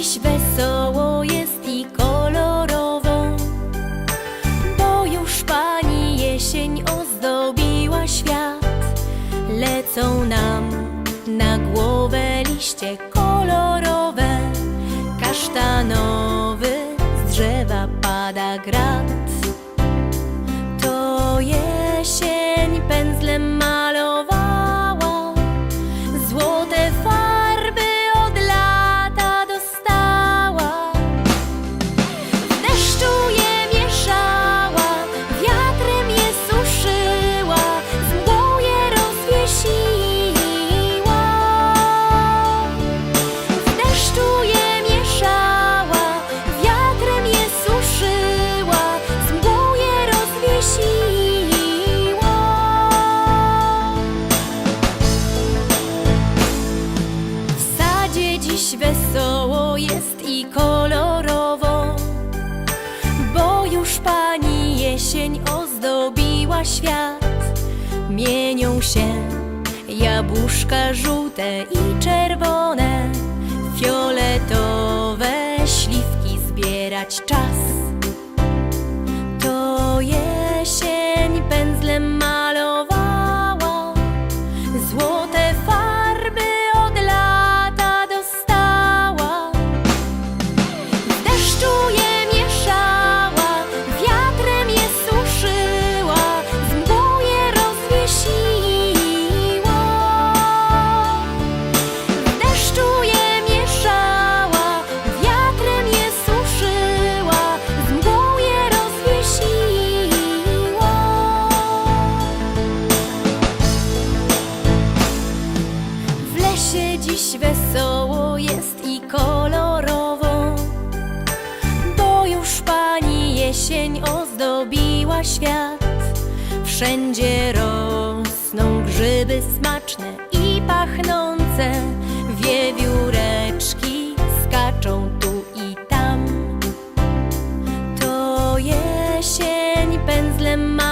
Dziś wesoło jest i kolorowo, bo już pani jesień ozdobiła świat. Lecą nam na głowę liście kolorowe, kasztanowy z drzewa pada grad. Jesień ozdobiła świat, mienią się jabłuszka żółte i czerwone. się dziś wesoło jest i kolorowo. Bo już pani jesień ozdobiła świat. Wszędzie rosną grzyby smaczne i pachnące. Wiewióreczki skaczą tu i tam. To jesień pędzlem ma